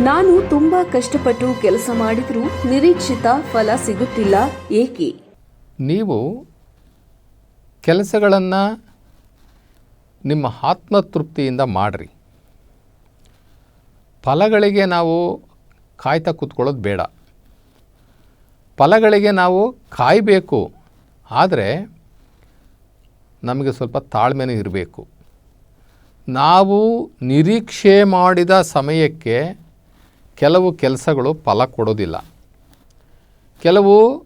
ನಾನು ತುಂಬಾ ಕಷ್ಟಪಟ್ಟು ಕೆಲಸ ಮಾಡಿದರೂ ನಿರೀಕ್ಷಿತ ಫಲ ಸಿಗುತ್ತಿಲ್ಲ. ಏಕೆ? ನೀವು ಕೆಲಸಗಳನ್ನು ನಿಮ್ಮ ಆತ್ಮತೃಪ್ತಿಯಿಂದ ಮಾಡಿರಿ. ಫಲಗಳಿಗೆ ನಾವು ಕಾಯ್ತಾ ಕೂತ್ಕೊಳ್ಳೋದು ಬೇಡ. ಫಲಗಳಿಗೆ ನಾವು ಕಾಯಬೇಕು. ಆದರೆ ನಮಗೆ ಸ್ವಲ್ಪ ತಾಳ್ಮೆನೂ ಇರಬೇಕು. ನಾವು ನಿರೀಕ್ಷೆ ಮಾಡಿದ ಸಮಯಕ್ಕೆ ಕೆಲವು ಕೆಲಸಗಳು ಫಲ ಕೊಡೋದಿಲ್ಲ. ಕೆಲವು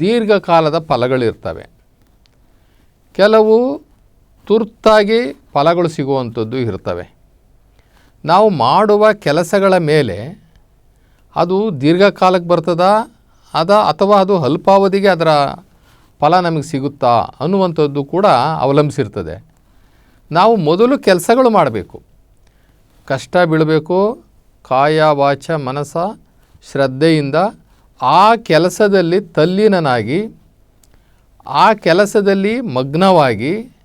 ದೀರ್ಘಕಾಲದ ಫಲಗಳಿರ್ತವೆ. ಕೆಲವು ತುರ್ತಾಗಿ ಫಲಗಳು ಸಿಗುವಂಥದ್ದು ಇರ್ತವೆ. ನಾವು ಮಾಡುವ ಕೆಲಸಗಳ ಮೇಲೆ ಅದು ದೀರ್ಘಕಾಲಕ್ಕೆ ಬರ್ತದ, ಅದ ಅಥವಾ ಅದು ಅಲ್ಪಾವಧಿಗೆ ಅದರ ಫಲ ನಮಗೆ ಸಿಗುತ್ತಾ ಅನ್ನುವಂಥದ್ದು ಕೂಡ ಅವಲಂಬಿಸಿರ್ತದೆ. ನಾವು ಮೊದಲು ಕೆಲಸಗಳು ಮಾಡಬೇಕು. ಕಷ್ಟ ಬೀಳಬೇಕು ಕಾಯ ವಾಚ ಮನಸ ಶ್ರದ್ಧೆಯಿಂದ ಆ ಕೆಲಸದಲ್ಲಿ ತಲ್ಲೀನನಾಗಿ, ಆ ಕೆಲಸದಲ್ಲಿ ಮಗ್ನವಾಗಿ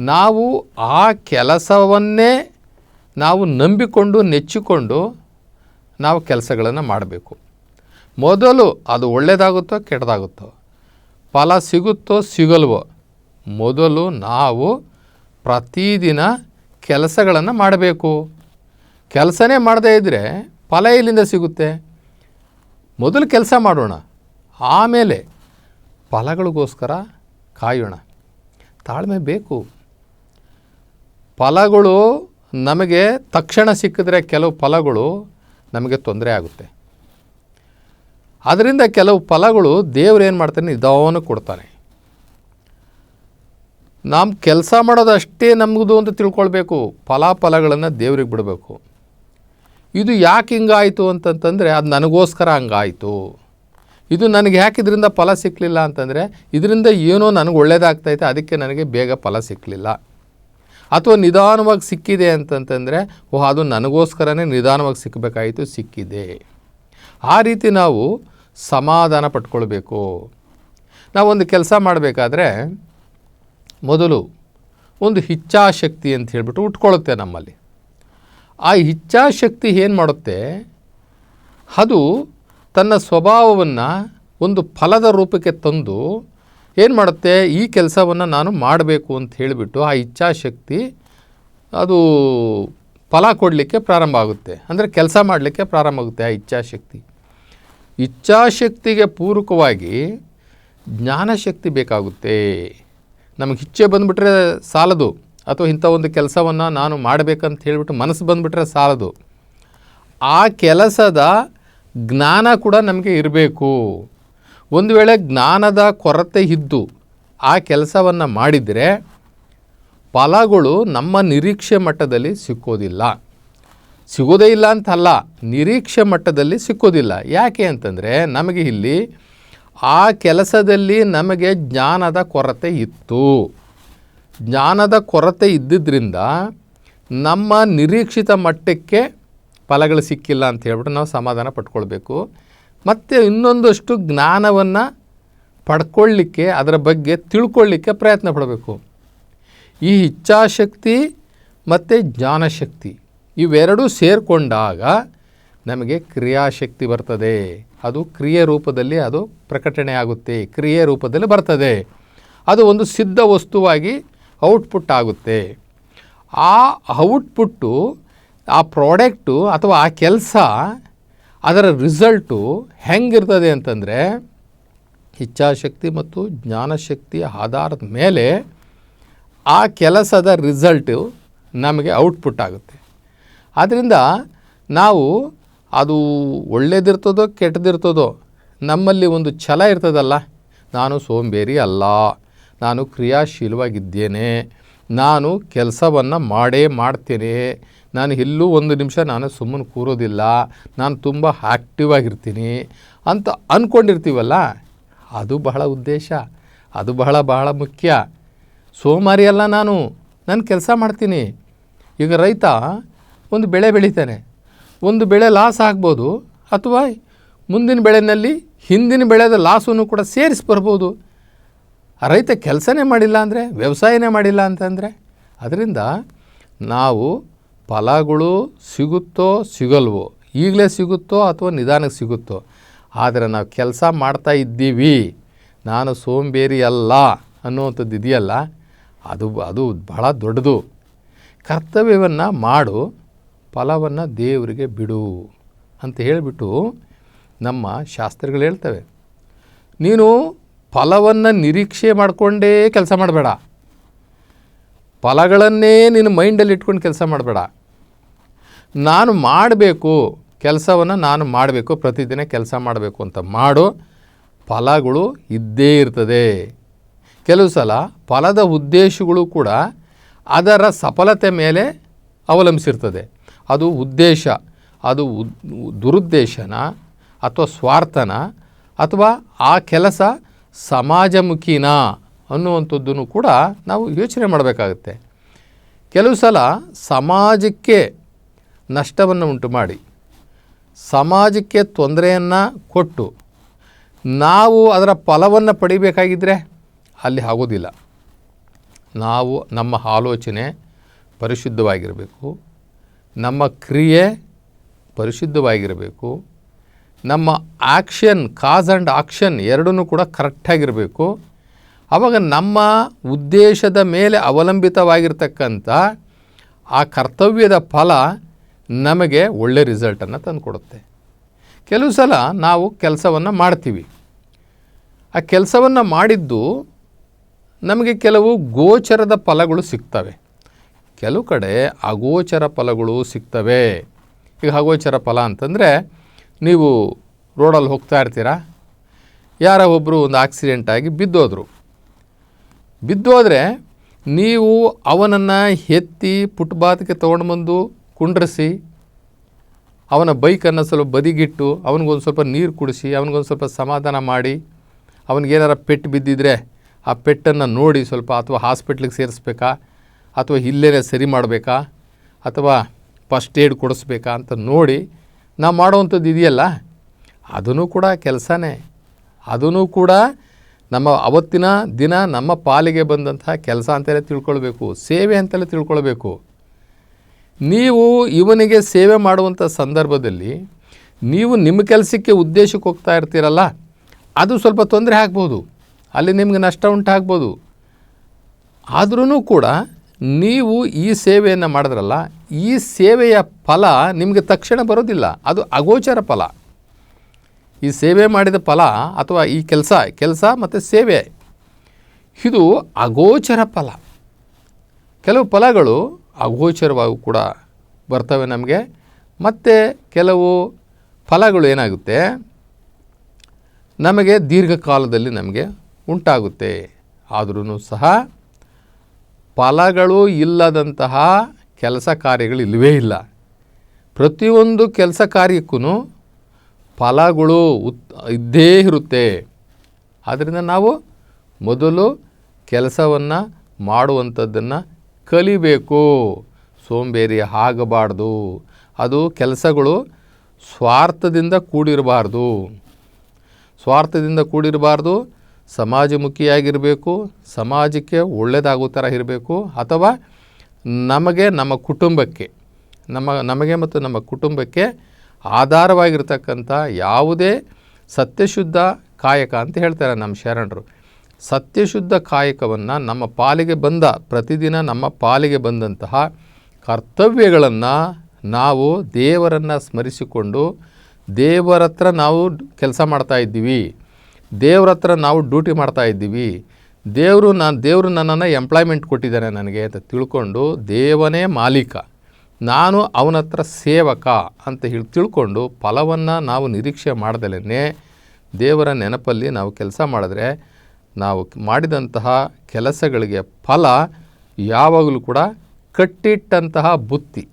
ನಾವು ಆ ಕೆಲಸವನ್ನೇ ನಾವು ನಂಬಿಕೊಂಡು ನೆಚ್ಚಿಕೊಂಡು ನಾವು ಕೆಲಸಗಳನ್ನು ಮಾಡಬೇಕು. ಮೊದಲು ಅದು ಒಳ್ಳೆಯದಾಗುತ್ತೋ ಕೆಟ್ಟದಾಗುತ್ತೋ, ಫಲ ಸಿಗುತ್ತೋ ಸಿಗಲ್ವೋ, ಮೊದಲು ನಾವು ಪ್ರತಿದಿನ ಕೆಲಸಗಳನ್ನು ಮಾಡಬೇಕು. ಕೆಲಸನೇ ಮಾಡದೇ ಇದ್ದರೆ ಫಲ ಎಲ್ಲಿಂದ ಸಿಗುತ್ತೆ? ಮೊದಲು ಕೆಲಸ ಮಾಡೋಣ. ಆಮೇಲೆ ಫಲಗಳಿಗೋಸ್ಕರ ಕಾಯೋಣ. ತಾಳ್ಮೆ ಬೇಕು. ಫಲಗಳು ನಮಗೆ ತಕ್ಷಣ ಸಿಕ್ಕಿದ್ರೆ ಕೆಲವು ಫಲಗಳು ನಮಗೆ ತೊಂದರೆ ಆಗುತ್ತೆ. ಅದರಿಂದ ಕೆಲವು ಫಲಗಳು ದೇವ್ರು ಏನು ಮಾಡ್ತಾನೆ? ನಿಧಾನಕ್ಕೆ ಕೊಡ್ತಾನೆ. ನಾವು ಕೆಲಸ ಮಾಡೋದಷ್ಟೇ ನಮಗದು ಅಂತ ತಿಳ್ಕೊಳ್ಬೇಕು. ಫಲಾಫಲಗಳನ್ನು ದೇವ್ರಿಗೆ ಬಿಡಬೇಕು. ಇದು ಯಾಕೆ ಹಿಂಗಾಯಿತು ಅಂತಂತಂದರೆ ಅದು ನನಗೋಸ್ಕರ ಹಂಗಾಯಿತು. ಇದು ನನಗೆ ಯಾಕೆ ಇದರಿಂದ ಫಲ ಸಿಕ್ಕಲಿಲ್ಲ ಅಂತಂದರೆ ಇದರಿಂದ ಏನೋ ನನಗೆ ಒಳ್ಳೇದಾಗ್ತೈತೆ ಅದಕ್ಕೆ ನನಗೆ ಬೇಗ ಫಲ ಸಿಕ್ಕಲಿಲ್ಲ ಅಥವಾ ನಿಧಾನವಾಗಿ ಸಿಕ್ಕಿದೆ ಅಂತಂತಂದರೆ, ಓಹ್, ಅದು ನನಗೋಸ್ಕರನೇ ನಿಧಾನವಾಗಿ ಸಿಕ್ಕಬೇಕಾಯಿತು ಸಿಕ್ಕಿದೆ. ಆ ರೀತಿ ನಾವು ಸಮಾಧಾನ ಪಟ್ಕೊಳ್ಬೇಕು. ನಾವೊಂದು ಕೆಲಸ ಮಾಡಬೇಕಾದ್ರೆ ಮೊದಲು ಒಂದು ಇಚ್ಛಾಶಕ್ತಿ ಅಂತ ಹೇಳಿಬಿಟ್ಟು ಉಟ್ಕೊಳ್ಳುತ್ತೆ ನಮ್ಮಲ್ಲಿ. ಆ ಇಚ್ಛಾಶಕ್ತಿ ಏನು ಮಾಡುತ್ತೆ? ಅದು ತನ್ನ ಸ್ವಭಾವವನ್ನು ಒಂದು ಫಲದ ರೂಪಕ್ಕೆ ತಂದು ಏನು ಮಾಡುತ್ತೆ? ಈ ಕೆಲಸವನ್ನು ನಾನು ಮಾಡಬೇಕು ಅಂತ ಹೇಳಿಬಿಟ್ಟು ಆ ಇಚ್ಛಾಶಕ್ತಿ ಅದು ಫಲ ಕೊಡಲಿಕ್ಕೆ ಪ್ರಾರಂಭ ಆಗುತ್ತೆ. ಅಂದರೆ ಕೆಲಸ ಮಾಡಲಿಕ್ಕೆ ಪ್ರಾರಂಭ ಆಗುತ್ತೆ ಆ ಇಚ್ಛಾಶಕ್ತಿ. ಇಚ್ಛಾಶಕ್ತಿಗೆ ಪೂರಕವಾಗಿ ಜ್ಞಾನಶಕ್ತಿ ಬೇಕಾಗುತ್ತೆ. ನಮಗೆ ಇಚ್ಛೆ ಬಂದುಬಿಟ್ರೆ ಸಾಲದು. ಅಥವಾ ಇಂಥ ಒಂದು ಕೆಲಸವನ್ನು ನಾನು ಮಾಡಬೇಕಂತ ಹೇಳಿಬಿಟ್ಟು ಮನಸ್ಸು ಬಂದುಬಿಟ್ರೆ ಸಾಲದು. ಆ ಕೆಲಸದ ಜ್ಞಾನ ಕೂಡ ನಮಗೆ ಇರಬೇಕು. ಒಂದು ವೇಳೆ ಜ್ಞಾನದ ಕೊರತೆ ಇದ್ದು ಆ ಕೆಲಸವನ್ನು ಮಾಡಿದರೆ ಫಲಗಳು ನಮ್ಮ ನಿರೀಕ್ಷೆ ಮಟ್ಟದಲ್ಲಿ ಸಿಕ್ಕೋದಿಲ್ಲ. ಸಿಗೋದೇ ಇಲ್ಲ ಅಂತಲ್ಲ, ನಿರೀಕ್ಷೆ ಮಟ್ಟದಲ್ಲಿ ಸಿಕ್ಕೋದಿಲ್ಲ. ಯಾಕೆ ಅಂತಂದರೆ ನಮಗೆ ಇಲ್ಲಿ ಆ ಕೆಲಸದಲ್ಲಿ ನಮಗೆ ಜ್ಞಾನದ ಕೊರತೆ ಇತ್ತು. ಜ್ಞಾನದ ಕೊರತೆ ಇದ್ದಿದ್ದರಿಂದ ನಮ್ಮ ನಿರೀಕ್ಷಿತ ಮಟ್ಟಕ್ಕೆ ಫಲಗಳು ಸಿಕ್ಕಿಲ್ಲ ಅಂತ ಹೇಳ್ಬಿಟ್ಟು ನಾವು ಸಮಾಧಾನ ಪಟ್ಕೊಳ್ಬೇಕು. ಮತ್ತು ಇನ್ನೊಂದಷ್ಟು ಜ್ಞಾನವನ್ನು ಪಡ್ಕೊಳ್ಳಿಕ್ಕೆ, ಅದರ ಬಗ್ಗೆ ತಿಳ್ಕೊಳ್ಳಿಕ್ಕೆ ಪ್ರಯತ್ನ ಪಡಬೇಕು. ಈ ಇಚ್ಛಾಶಕ್ತಿ ಮತ್ತು ಜ್ಞಾನಶಕ್ತಿ ಇವೆರಡೂ ಸೇರಿಕೊಂಡಾಗ ನಮಗೆ ಕ್ರಿಯಾಶಕ್ತಿ ಬರ್ತದೆ. ಅದು ಕ್ರಿಯೆ ರೂಪದಲ್ಲಿ ಅದು ಪ್ರಕಟಣೆ ಆಗುತ್ತೆ. ಕ್ರಿಯೆ ರೂಪದಲ್ಲಿ ಬರ್ತದೆ. ಅದು ಒಂದು ಸಿದ್ಧ ವಸ್ತುವಾಗಿ ಔಟ್ಪುಟ್ ಆಗುತ್ತೆ. ಆ ಔಟ್ಪುಟ್ಟು, ಆ ಪ್ರಾಡಕ್ಟು ಅಥವಾ ಆ ಕೆಲಸ ಅದರ ರಿಸಲ್ಟು ಹೆಂಗಿರ್ತದೆ ಅಂತಂದರೆ ಇಚ್ಛಾಶಕ್ತಿ ಮತ್ತು ಜ್ಞಾನಶಕ್ತಿಯ ಆಧಾರದ ಮೇಲೆ ಆ ಕೆಲಸದ ರಿಸಲ್ಟು ನಮಗೆ ಔಟ್ಪುಟ್ ಆಗುತ್ತೆ. ಆದ್ದರಿಂದ ನಾವು ಅದು ಒಳ್ಳೇದಿರ್ತದೋ ಕೆಟ್ಟದಿರ್ತದೋ ನಮ್ಮಲ್ಲಿ ಒಂದು ಛಲ ಇರ್ತದಲ್ಲ, ನಾನು ಸೋಂಬೇರಿ ಅಲ್ಲ. ನಾನು ಕ್ರಿಯಾಶೀಲವಾಗಿದ್ದೇನೆ. ನಾನು ಕೆಲಸವನ್ನು ಮಾಡೇ ಮಾಡ್ತೇನೆ. ನಾನು ಎಲ್ಲೂ ಒಂದು ನಿಮಿಷ ನಾನು ಸುಮ್ಮನೆ ಕೂರೋದಿಲ್ಲ. ನಾನು ತುಂಬ ಆ್ಯಕ್ಟಿವ್ ಆಗಿರ್ತೀನಿ ಅಂತ ಅಂದ್ಕೊಂಡಿರ್ತೀವಲ್ಲ ಅದು ಬಹಳ ಉದ್ದೇಶ. ಅದು ಬಹಳ ಬಹಳ ಮುಖ್ಯ. ಸೋಮಾರಿ ಅಲ್ಲ ನಾನು. ನಾನು ಕೆಲಸ ಮಾಡ್ತೀನಿ. ಈಗ ರೈತ ಒಂದು ಬೆಳೆ ಬೆಳಿತಾನೆ. ಒಂದು ಬೆಳೆ ಲಾಸ್ ಆಗ್ಬೋದು ಅಥವಾ ಮುಂದಿನ ಬೆಳೆಯಲ್ಲಿ ಹಿಂದಿನ ಬೆಳೆದ ಲಾಸನ್ನು ಕೂಡ ಸೇರಿಸಿ ಬರ್ಬೋದು. ಆ ರೈತ ಕೆಲಸನೇ ಮಾಡಿಲ್ಲ ಅಂದರೆ, ವ್ಯವಸಾಯನೇ ಮಾಡಿಲ್ಲ ಅಂತಂದರೆ, ಅದರಿಂದ ನಾವು ಫಲಗಳು ಸಿಗುತ್ತೋ ಸಿಗಲ್ವೋ, ಈಗಲೇ ಸಿಗುತ್ತೋ ಅಥವಾ ನಿಧಾನಕ್ಕೆ ಸಿಗುತ್ತೋ, ಆದರೆ ನಾವು ಕೆಲಸ ಮಾಡ್ತಾ ಇದ್ದೀವಿ, ನಾನು ಸೋಂಬೇರಿ ಅಲ್ಲ ಅನ್ನುವಂಥದ್ದು ಇದೆಯಲ್ಲ, ಅದು ಅದು ಬಹಳ ದೊಡ್ಡದು. ಕರ್ತವ್ಯವನ್ನು ಮಾಡು, ಫಲವನ್ನು ದೇವರಿಗೆ ಬಿಡು ಅಂತ ಹೇಳಿಬಿಟ್ಟು ನಮ್ಮ ಶಾಸ್ತ್ರಗಳು ಹೇಳ್ತವೆ. ನೀನು ಫಲವನ್ನು ನಿರೀಕ್ಷೆ ಮಾಡಿಕೊಂಡೇ ಕೆಲಸ ಮಾಡಬೇಡ. ಫಲಗಳನ್ನೇ ನಿನ್ನ ಮೈಂಡಲ್ಲಿ ಇಟ್ಕೊಂಡು ಕೆಲಸ ಮಾಡಬೇಡ. ನಾನು ಮಾಡಬೇಕು, ಕೆಲಸವನ್ನು ನಾನು ಮಾಡಬೇಕು, ಪ್ರತಿದಿನ ಕೆಲಸ ಮಾಡಬೇಕು ಅಂತ ಮಾಡು. ಫಲಗಳು ಇದ್ದೇ ಇರ್ತದೆ. ಕೆಲವು ಸಲ ಫಲದ ಉದ್ದೇಶಗಳು ಕೂಡ ಅದರ ಸಫಲತೆ ಮೇಲೆ ಅವಲಂಬಿಸಿರ್ತದೆ. ಅದು ಉದ್ದೇಶ, ಅದು ದುರುದ್ದೇಶನ ಅಥವಾ ಸ್ವಾರ್ಥನ ಅಥವಾ ಆ ಕೆಲಸ ಸಮಾಜಮುಖಿನ ಅನ್ನುವಂಥದ್ದನ್ನು ಕೂಡ ನಾವು ಯೋಚನೆ ಮಾಡಬೇಕಾಗುತ್ತೆ. ಕೆಲವು ಸಲ ಸಮಾಜಕ್ಕೆ ನಷ್ಟವನ್ನು ಉಂಟು ಮಾಡಿ, ಸಮಾಜಕ್ಕೆ ತೊಂದರೆಯನ್ನು ಕೊಟ್ಟು ನಾವು ಅದರ ಫಲವನ್ನು ಪಡಿಬೇಕಾಗಿದ್ದರೆ ಅಲ್ಲಿ ಆಗೋದಿಲ್ಲ. ನಾವು ನಮ್ಮ ಆಲೋಚನೆ ಪರಿಶುದ್ಧವಾಗಿರಬೇಕು, ನಮ್ಮ ಕ್ರಿಯೆ ಪರಿಶುದ್ಧವಾಗಿರಬೇಕು ನಮ್ಮ ಆಕ್ಷನ್ ಕಾಸ್ ಆ್ಯಂಡ್ ಆಕ್ಷನ್ ಎರಡೂ ಕೂಡ ಕರೆಕ್ಟಾಗಿರಬೇಕು ಆವಾಗ ನಮ್ಮ ಉದ್ದೇಶದ ಮೇಲೆ ಅವಲಂಬಿತವಾಗಿರ್ತಕ್ಕಂಥ ಆ ಕರ್ತವ್ಯದ ಫಲ ನಮಗೆ ಒಳ್ಳೆ ರಿಸಲ್ಟನ್ನು ತಂದುಕೊಡುತ್ತೆ. ಕೆಲವು ಸಲ ನಾವು ಕೆಲಸವನ್ನು ಮಾಡ್ತೀವಿ. ಆ ಕೆಲಸವನ್ನು ಮಾಡಿದ್ದು ನಮಗೆ ಕೆಲವು ಗೋಚರದ ಫಲಗಳು ಸಿಗ್ತವೆ. ಕೆಲವು ಕಡೆ ಅಗೋಚರ ಫಲಗಳು ಸಿಗ್ತವೆ. ಈಗ ಅಗೋಚರ ಫಲ ಅಂತಂದರೆ ನೀವು ರೋಡಲ್ಲಿ ಹೋಗ್ತಾ ಇರ್ತೀರಾ? ಯಾರೋ ಒಬ್ಬರು ಒಂದು ಆಕ್ಸಿಡೆಂಟ್ ಆಗಿ ಬಿದ್ದೋದ್ರು. ಬಿದ್ದೋದ್ರೆ ನೀವು ಅವನನ್ನು ಎತ್ತಿ ಪುಟ್ಬಾತ್ಗೆ ತೊಗೊಂಡು ಬಂದು ಕುಂಡ್ರಿಸಿ, ಅವನ ಬೈಕನ್ನು ಸ್ವಲ್ಪ ಬದಿಗಿಟ್ಟು, ಅವನಿಗೊಂದು ಸ್ವಲ್ಪ ನೀರು ಕುಡಿಸಿ, ಅವನಿಗೊಂದು ಸ್ವಲ್ಪ ಸಮಾಧಾನ ಮಾಡಿ, ಅವನಿಗೇನಾರ ಪೆಟ್ಟು ಬಿದ್ದಿದ್ರೆ ಆ ಪೆಟ್ಟನ್ನು ನೋಡಿ ಸ್ವಲ್ಪ ಅಥವಾ ಹಾಸ್ಪಿಟ್ಲಿಗೆ ಸೇರಿಸ್ಬೇಕಾ? ಅಥವಾ ಇಲ್ಲೇ ಸರಿ ಮಾಡಬೇಕಾ? ಅಥವಾ ಫಸ್ಟ್ ಏಡ್ ಕೊಡಿಸ್ಬೇಕಾ ಅಂತ ನೋಡಿ ನಾವು ಮಾಡುವಂಥದ್ದು ಇದೆಯಲ್ಲ? ಅದೂ ಕೂಡ ಕೆಲಸನೇ. ಅದೂ ಕೂಡ ನಮ್ಮ ಅವತ್ತಿನ ದಿನ ನಮ್ಮ ಪಾಲಿಗೆ ಬಂದಂತಹ ಕೆಲಸ ಅಂತಲೇ ತಿಳ್ಕೊಳ್ಬೇಕು, ಸೇವೆ ಅಂತಲೇ ತಿಳ್ಕೊಳ್ಬೇಕು. ನೀವು ಇವನಿಗೆ ಸೇವೆ ಮಾಡುವಂಥ ಸಂದರ್ಭದಲ್ಲಿ ನೀವು ನಿಮ್ಮ ಕೆಲಸಕ್ಕೆ ಉದ್ದೇಶಕ್ಕೆ ಹೋಗ್ತಾ ಇರ್ತೀರಲ್ಲ, ಅದು ಸ್ವಲ್ಪ ತೊಂದರೆ ಆಗ್ಬೋದು. ಅಲ್ಲಿ ನಿಮಗೆ ನಷ್ಟ ಉಂಟಾಗ್ಬೋದು. ಆದ್ರೂ ಕೂಡ ನೀವು ಈ ಸೇವೆಯನ್ನು ಮಾಡಿದ್ರಲ್ಲ ಈ ಸೇವೆಯ ಫಲ ನಿಮಗೆ ತಕ್ಷಣ ಬರೋದಿಲ್ಲ. ಅದು ಅಗೋಚರ ಫಲ. ಈ ಸೇವೆ ಮಾಡಿದ ಫಲ ಅಥವಾ ಈ ಕೆಲಸ ಕೆಲಸ ಮತ್ತು ಸೇವೆ, ಇದು ಅಗೋಚರ ಫಲ. ಕೆಲವು ಫಲಗಳು ಅಗೋಚರವಾಗಿ ಕೂಡ ಬರ್ತವೆ ನಮಗೆ. ಮತ್ತು ಕೆಲವು ಫಲಗಳು ಏನಾಗುತ್ತೆ? ನಮಗೆ ದೀರ್ಘಕಾಲದಲ್ಲಿ ನಮಗೆ ಉಂಟಾಗುತ್ತೆ. ಆದ್ರೂ ಸಹ ಫಲಗಳು ಇಲ್ಲದಂತಹ ಕೆಲಸ ಕಾರ್ಯಗಳು ಇಲ್ಲವೇ ಇಲ್ಲ. ಪ್ರತಿಯೊಂದು ಕೆಲಸ ಕಾರ್ಯಕ್ಕೂ ಫಲಗಳು ಉತ್, ಇದ್ದೇ ಇರುತ್ತೆ. ಆದ್ದರಿಂದ ನಾವು ಮೊದಲು ಕೆಲಸವನ್ನು ಮಾಡುವಂಥದ್ದನ್ನು ಕಲಿಬೇಕು. ಸೋಂಬೇರಿ ಆಗಬಾರ್ದು. ಅದು ಕೆಲಸಗಳು ಸ್ವಾರ್ಥದಿಂದ ಕೂಡಿರಬಾರ್ದು. ಸ್ವಾರ್ಥದಿಂದ ಕೂಡಿರಬಾರ್ದು, ಸಮಾಜಮುಖಿಯಾಗಿರಬೇಕು, ಸಮಾಜಕ್ಕೆ ಒಳ್ಳೆಯದಾಗೋ ಥರ ಇರಬೇಕು, ಅಥವಾ ನಮಗೆ ನಮ್ಮ ಕುಟುಂಬಕ್ಕೆ, ನಮ್ಮ, ನಮಗೆ ಮತ್ತು ನಮ್ಮ ಕುಟುಂಬಕ್ಕೆ ಆಧಾರವಾಗಿರ್ತಕ್ಕಂಥ ಯಾವುದೇ ಸತ್ಯಶುದ್ಧ ಕಾಯಕ ಅಂತ ಹೇಳ್ತಾರೆ ನಮ್ಮ ಶರಣರು. ಸತ್ಯಶುದ್ಧ ಕಾಯಕವನ್ನು ನಮ್ಮ ಪಾಲಿಗೆ ಬಂದ, ಪ್ರತಿದಿನ ನಮ್ಮ ಪಾಲಿಗೆ ಬಂದಂತಹ ಕರ್ತವ್ಯಗಳನ್ನು ನಾವು ದೇವರನ್ನು ಸ್ಮರಿಸಿಕೊಂಡು ದೇವರ ಹತ್ರ ನಾವು ಕೆಲಸ ಮಾಡ್ತಾಯಿದ್ದೀವಿ ದೇವ್ರ ಹತ್ರ ನಾವು ಡ್ಯೂಟಿ ಮಾಡ್ತಾ ಇದ್ದೀವಿ. ದೇವರು ನಾನು ದೇವರು ನನ್ನನ್ನು ಎಂಪ್ಲಾಯ್ಮೆಂಟ್ ಕೊಟ್ಟಿದ್ದಾನೆ ನನಗೆ ಅಂತ ತಿಳ್ಕೊಂಡು ದೇವನೇ ಮಾಲೀಕ, ನಾನು ಅವನ ಹತ್ರ ಸೇವಕ ಅಂತ ಹೇಳಿ ತಿಳ್ಕೊಂಡು ಫಲವನ್ನು ನಾವು ನಿರೀಕ್ಷೆ ಮಾಡ್ದಲೇ ದೇವರ ನೆನಪಲ್ಲಿ ನಾವು ಕೆಲಸ ಮಾಡಿದ್ರೆ ನಾವು ಮಾಡಿದಂತಹ ಕೆಲಸಗಳಿಗೆ ಫಲ ಯಾವಾಗಲೂ ಕೂಡ ಕಟ್ಟಿಟ್ಟಂತಹ ಬುತ್ತಿ.